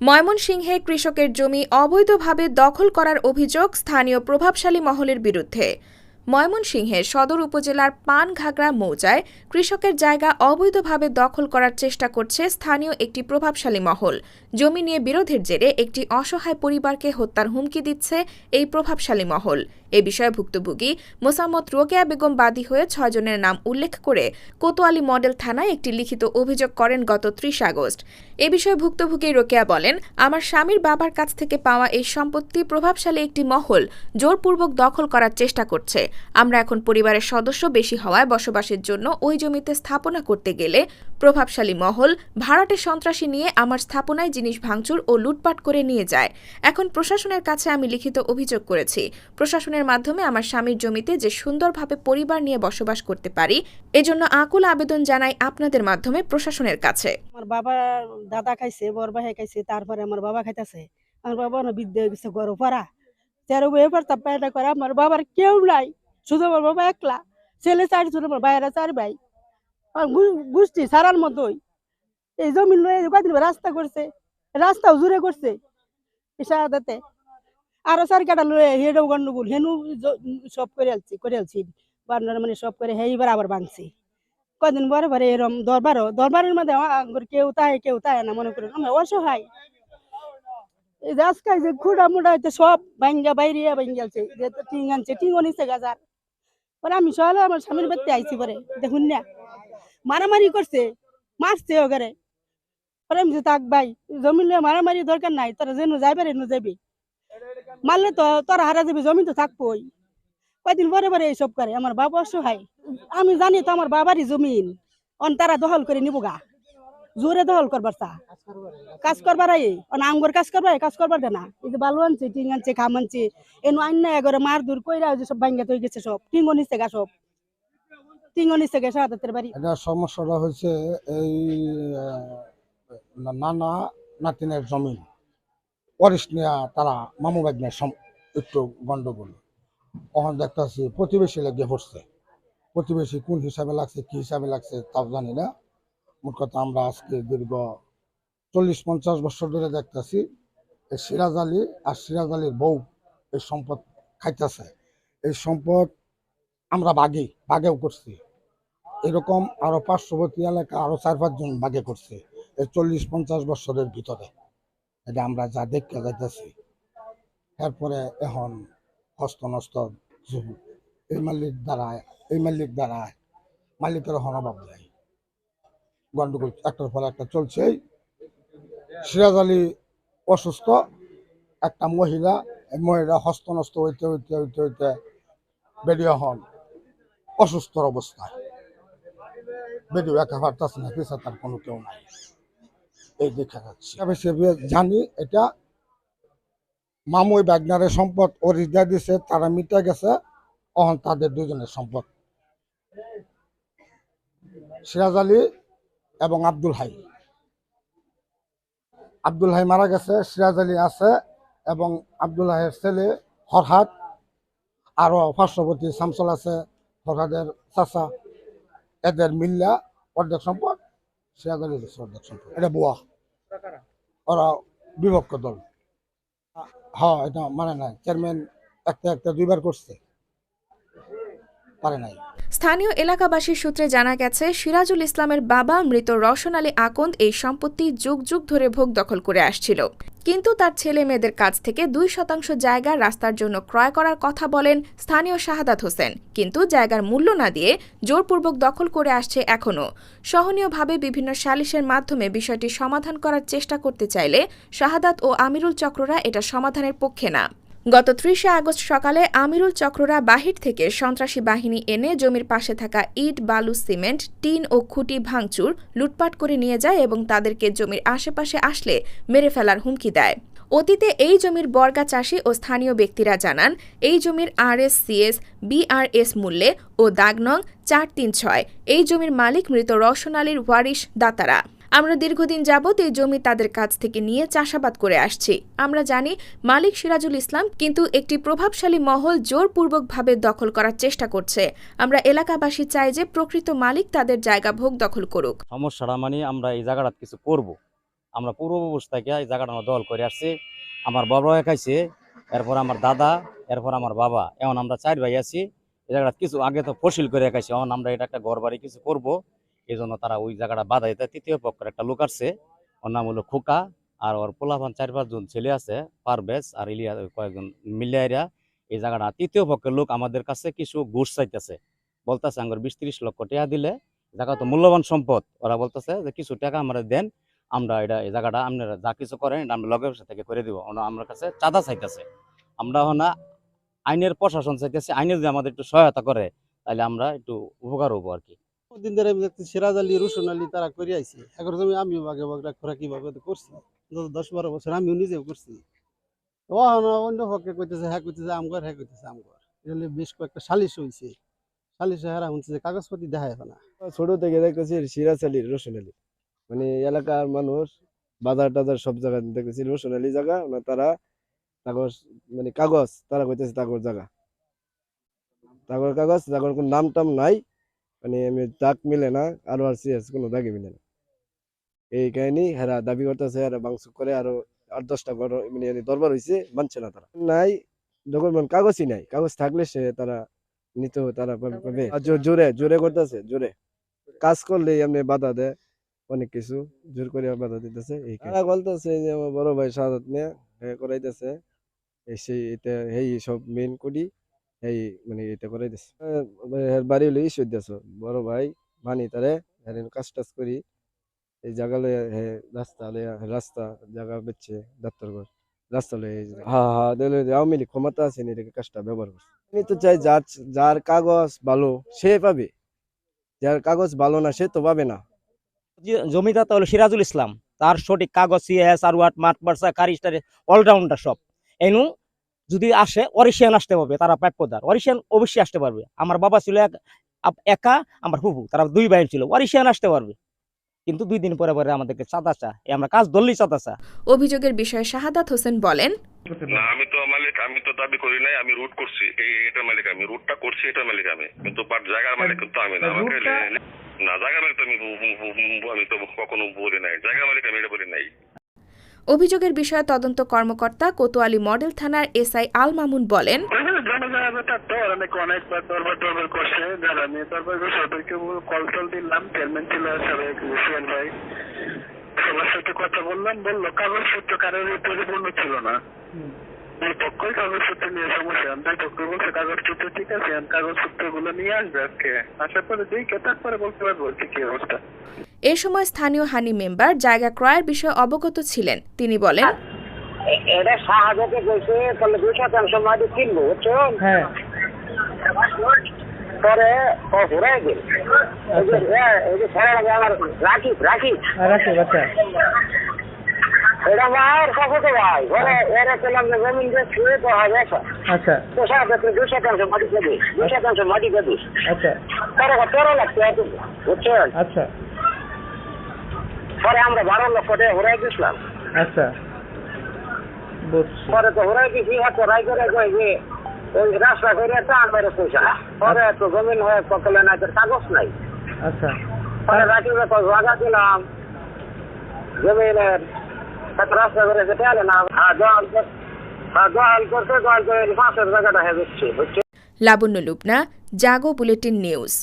ময়মনসিংহে কৃষকের জমি অবৈধভাবে দখল করার অভিযোগ স্থানীয় প্রভাবশালী মহলের বিরুদ্ধে। ময়মনসিংহের সদর উপজেলার পানঘাগড়া মৌজায় কৃষকের জায়গা অবৈধভাবে দখল করার চেষ্টা করছে স্থানীয় একটি প্রভাবশালী মহল। জমি নিয়ে বিরোধের জেরে একটি অসহায় পরিবারকে হত্যার হুমকি দিচ্ছে এই প্রভাবশালী মহল। এ বিষয়ে ভুক্তভোগী মোসাম্মদ রোকেয়া বেগম বাদী হয়ে ছয়জনের নাম উল্লেখ করে কোতোয়ালি মডেল থানায় একটি লিখিত অভিযোগ করেন গত ত্রিশ আগস্ট। এ বিষয়ে ভুক্তভোগী রোকেয়া বলেন, আমার স্বামীর বাবার কাছ থেকে পাওয়া এই সম্পত্তি প্রভাবশালী একটি মহল জোরপূর্বক দখল করার চেষ্টা করছে। আমরা এখন পরিবারের সদস্য বেশি হওয়ায় বসবাসের জন্য ওই জমিতে স্থাপনা করতে গেলে প্রভাবশালী মহল ভাড়াটে সন্ত্রাসী নিয়ে আমার স্থাপনায় জিনিস ভাঙচুর ও লুটপাট করে নিয়ে যায়। এখন প্রশাসনের কাছে আমি লিখিত অভিযোগ করেছি। প্রশাসনের মাধ্যমে আমার স্বামীর জমিতে যে সুন্দরভাবে পরিবার নিয়ে বসবাস করতে পারি, এজন্য আকুল আবেদন জানাই আপনাদের মাধ্যমে প্রশাসনের কাছে। আমার বাবা দাদা খাইছে বড় ভাই খাইছে, তারপরে আমার বাবা খাইতেছে। আমার বাবা না বিদ্যা গেছে, গরু পাড়া। তেরো বই পারতা করে আমার বাবার কেউ নাই, শুধু আমার বাবা একলা। ছেলে চারি ছোট আমার ভাইয়েরা চার ভাই। আর গু- গোষ্ঠী সারার মতোই। এই জমি লয়ে রাস্তা করছে, রাস্তাও জুড়ে করছে ইসাদাতে আরও চার কাটা লয়ে হেডেও গন্ডগোল, হেনু সব করে আলছি করে আলছি। বান্নার মানে সব করে হেইবার আবার ভাঙছি। কদিন পরে পরে এরম দরবারও, দরবারের মধ্যে কেউ তাই কেউ তাই না মনে করেন। আমরা অসহায়। এই যে খুঁড়া মুড়া হইতে সব ভাঙ্গা বাইরে ভাঙ্গালছে যে টিং আনছে টিংও নিছে গাজার। পরে আমি সকালে আমার স্বামীর বাড়িতে আইছি পরে, দেখুন না, মারামারি করছে, মারছে ওখানে। পরে আমি তাক ভাই, জমিন মারামারি দরকার নাই, তোরা যেন যাইবে রেনু যাবি মারলে তো তোরা হারা যাবে জমি তো থাকবোই। কয়দিন পরে পরে এইসব করে, আমার বাবা অসহায়। আমি জানি তো আমার বাবারই জমিন। অন তারা দখল করে নিব গা। জোরে দখল করবার চা। কাজ করবার অন আমগর কাজ করবার কাজ করবার দে না। এই যে বালু আনছে টিং আনছে খাম আনছে, এনু আইন না এগরে মার দূর কইরা যে সব ভাঙ্গা তৈ গেছে সব। টিঙ্গো নিচ্ছে গা সব। টিঙ্গো নিচ্ছে গা সাহাদাতের বাড়ি। এটা সমস্যাটা হয়েছে এই নানা নাতিনের জমিন। পরিস তারা মামু বাগনের একটু গন্ডগোল। তখন দেখতেছি প্রতিবেশী লেগে পড়ছে প্রতিবেশী কোন হিসাবে লাগছে, কি হিসাবে লাগছে তাও জানি না। মোট কথা আমরা আজকে দীর্ঘ চল্লিশ পঞ্চাশ বছর ধরে দেখতেছি এই সিরাজ আলী আর সিরাজ আলীর বউ এই সম্পদ খাইতেছে। এই সম্পদ আমরা বাগি, বাগেও করছি। এরকম আরও পার্শ্ববর্তী এলাকা আরও চার পাঁচজন বাগে করছে এই চল্লিশ পঞ্চাশ বছরের ভিতরে। এটা আমরা যা দেখতে যাইতেছি। এরপরে এখন হস্ত নষ্ট এই মালিক দ্বারায় এই মালিক দ্বারায় মালিকের হনভাব নাই গন্ডগোল একটার পর একটা চলছেই। সিরাজ আলী অসুস্থ, একটা মহিলা মহিলা হস্ত নষ্ট হইতে হইতে হইতে হইতে বেরিয়ে হন। অসুস্থর অবস্থায়। বেরিয়ে একা পারতাছে না পেশা তার কোনো কেউ নাই। এই দেখা যাচ্ছে। জানি, এটা মামুই ব্যাগনারের সম্পদ, ও অরিজা দিছে, তারা মিটে গেছে, অহন তাদের দুজনের সম্পদ। সিরাজ আলী এবং আব্দুল হাই। আব্দুল হাই মারা গেছে, সিরাজ আলী আছে, এবং আব্দুল হাইয়ের ছেলে ফরহাদ আরও পার্শ্ববর্তী শামসুল আছে, ফরহাদের চাচা। এদের মিল্লা অর্ধেক সম্পদ, সিরাজ আলী অর্ধেক সম্পদ। এটা বুয়া। ওরা বিভক্ত দল। হ্যাঁ এটা মানে নাই। চেয়ারম্যান একটা একটা দুইবার করছে। পারে নাই। স্থানীয় এলাকাবাসীর সূত্রে জানা গেছে, সিরাজুল ইসলামের বাবা মৃত রওশন আলী আকন্দ এই সম্পত্তি যুগ যুগ ধরে ভোগ দখল করে আসছিল। কিন্তু তার ছেলে মেয়েদের কাছ থেকে দুই শতাংশ জায়গা রাস্তার জন্য ক্রয় করার কথা বলেন স্থানীয় শাহাদাত হোসেন। কিন্তু জায়গার মূল্য না দিয়ে জোরপূর্বক দখল করে আসছে এখনও সহনীয়ভাবে বিভিন্ন সালিশের মাধ্যমে বিষয়টি সমাধান করার চেষ্টা করতে চাইলে শাহাদাত ও আমিরুল চক্ররা এটা সমাধানের পক্ষে না। গত ত্রিশে আগস্ট সকালে আমিরুল চক্ররা বাহির থেকে সন্ত্রাসী বাহিনী এনে জমির পাশে থাকা ইট, বালু, সিমেন্ট, টিন ও খুঁটি ভাঙচুর, লুটপাট করে নিয়ে যায় এবং তাদেরকে জমির আশেপাশে আসলে মেরে ফেলার হুমকি দেয়। অতীতে এই জমির বর্গা চাষি ও স্থানীয় ব্যক্তিরা জানান, এই জমির আরএসসিএস বিআরএস মূল্যে ও দাগনং চার তিন ছয়, এই জমির মালিক মৃত রওশন আলীর ওয়ারিশ দাতারা। আমরা দীর্ঘদিন যাবৎ এই জমি তাদের কাছ থেকে নিয়ে চাষাবাদ করে আসছি। আমরা জানি মালিক সিরাজুল ইসলাম কিন্তু একটি প্রভাবশালী মহল জোরপূর্বকভাবে দখল করার চেষ্টা করছে। আমরা এলাকাবাসী চাই যে প্রকৃত মালিক তাদের জায়গা ভোগ দখল করুক। সমস্যাটা মানে আমরা এই জায়গাটা কিছু করব। আমরা পূর্বপুরুষ থেকে এই জায়গাটা আমরা দল করে আসছি। আমার বাবা একাইছে এরপর আমার দাদা, এরপর আমার বাবা। এখন আমরা চার ভাই আছি। এই জায়গাটা কিছু আগে তো ফসিল করে খাইছি এখন আমরা এটা একটা ঘর বাড়ি কিছু করব। এই জন্য তারা ওই জায়গাটা বাধা দিতে তৃতীয় পক্ষের একটা লোক আসছে, ওর নাম হলো খোকা আর ওর পোলাপান চার পাঁচজন ছেলে আছে, পারভেজ আর ইলিয়া কয়েকজন মিলিয়াইরা এই জায়গাটা তৃতীয় পক্ষের লোক আমাদের কাছে কিছু ঘুষ চাইতেছে। বলতেছে আমার বিশ ত্রিশ লক্ষ টাকা দিলে জায়গা তো মূল্যবান সম্পদ। ওরা বলতেছে যে, কিছু টাকা আমরা দেন, আমরা এটা, এই জায়গাটা আপনারা যা কিছু করেন, এটা আমরা লগের থেকে করে দিব। ওরা আমার কাছে চাঁদা চাইতেছে। আমরা না আইনের প্রশাসন চাইতেছে, আইনে যদি আমাদের একটু সহায়তা করে, তাহলে আমরা একটু উপকার হব আর কি। দিন ধরে আমি দেখছি সিরাজ আলী তারা করে আইছে। এখন আমি, আমিও আগে বাগরা খোরা কীভাবে করছি। দশ বারো বছর আমিও নিজেও করছি। ও অন্য পক্ষে কইতেছে হ্যাঁ কইতেছে আমগর হ্যাঁ কইতেছে আমগর এগুলো বেশ কয়েকটা সালিশ হয়েছে সালিশ হারা হচ্ছে যে কাগজপত্র দেখা যাবে না। ছোট থেকে দেখতেছি সিরাজ আলী আলী। মানে এলাকার মানুষ, বাজার টাজার সব জায়গায় দেখতেছি রসুন আলী জায়গা না তারা কাগজ মানে কাগজ, তারা কইতেছে তাগর জায়গা। তাগর কাগজ, তাগর কোনো নাম টাম নাই। মানে আমি দাগ মিলে না, আরও আর সিএস কোনো দাগে মিলে না। এই কাহিনী হেরা দাবি করতেছে আর বাংসুক করে, আরও আট দশটা ঘর মানে দরবার হয়েছে মানছে না তারা। নাই মানে কাগজই নাই। কাগজ থাকলে সে তারা নিত তারা পাবে- জোরে জোরে করতেছে, জোরে। কাজ করলে এমনি বাধা দেয়, অনেক কিছু। জোর করে বাধা দিতেছে, এই তারা বলতেছে যে, আমার বড় ভাই সাদাত নিয়ে করাইতেছে। সেই এটা এই সব মেন করি এই মানে এটা করাইতেছে আহ, এর বাড়ি হলো ইস্যু দিতেছ বড় ভাই মানি তারে কাজ টাজ করি। এই জায়গা লয়ে রাস্তা লয়ে রাস্তা জায়গা বেচছে ঘর। রাস্তা লয়ে হ্যাঁ হ্যাঁ আওয়ামী লীগ ক্ষমতা আছে নি এটাকে কাজটা ব্যবহার করছে। আমি তো চাই যার যার কাগজ ভালো সে পাবে। যার কাগজ ভালো না সে তো পাবে না। যে- জমিদাতা হলো সিরাজুল ইসলাম। তার সঠিক কাগজ সিএস আর ওয়াট মাঠ বার্সা কারিস্টারে অলরাউন্ডার সব। এনু যদি আসে অরিশিয়ান আসতে পারবে তারা প্রাপ্যদার অরিশিয়ান অবশ্যই আসতে পারবে। আমার বাবা ছিল এক- একা আমার ফুফু তারা দুই ভাই ছিল অরিশিয়ান আসতে পারবে। কিন্তু দুই দিন পরে পরে আমাদেরকে চাঁদা চা এ আমরা কাজ ধরলেই চাঁদা চা অভিযোগের বিষয়ে শাহাদাত হোসেন বলেন না আমি তো মালিক আমি তো দাবি করি নাই আমি রুট করছি। এই এটা মালিক আমি রুটটা করছি এটা মালিক আমি। কিন্তু বাট জায়গার মালিক কিন্তু আমি না আমাকে না জায়গা মালিক তো আমি তো কখনো বলি নাই জায়গা মালিক আমি এটা বলি নাই। অভিযোগের বিষয়ে তদন্ত কর্মকর্তা কোতোয়ালি মডেল থানার এসআই আল মামুন বলেন কাগজপত্র কারোর ছিল না। পক্ষই কাগজপত্র নিয়ে সমস্যা। পক্ষ কাগজপত্র ঠিক আছে গুলো নিয়ে আসবে আজকে। আসার পরে দেখে তারপরে বলতে পারব কি অবস্থা। এ সময় স্থানীয় হানি মেম্বার জায়গা ক্রয়ের বিষয়ে অবগত ছিলেন। তিনি বলেন এটা সাহায্যকে কইছে তাহলে দুই শতাংশ মাটি কিনবো বুঝছ? হ্যাঁ। পরে ও ঘুরাই দিল। এই যে এ- এই যে ছেড়ে লাগে আমার রাখি রাখি আর আছে এটা আমার কাছে ভাই পরে এরা পেলাম যে জমিন যে ছুঁয়ে তো হবে আচ্ছা। তো সাহায্যকে দুই শতাংশ মাটি দেবে দুই শতাংশ মাটি দেবে আচ্ছা। পরে তেরো লাখ টাকা আচ্ছা। পরে আমরা বারো লক্ষ টাকা ঘুরাই দিয়েছিলাম আচ্ছা পরে তো ঘুরাই দিয়েছি এত রাই করে কই যে ওই রাস্তা করে টান মেরে পয়সা। পরে তো জমিন হয়ে সকলে তোর কাগজ নাই। আচ্ছা। পরে রাখি জায়গা দিলাম জমিনের রাস্তা করে যেতে না। হ্যাঁ জল হ্যাঁ জল করতে জল করে পাঁচের জায়গাটা হয়ে যাচ্ছে লাবণ্য লুবনা জাগো বুলেটিন নিউজ।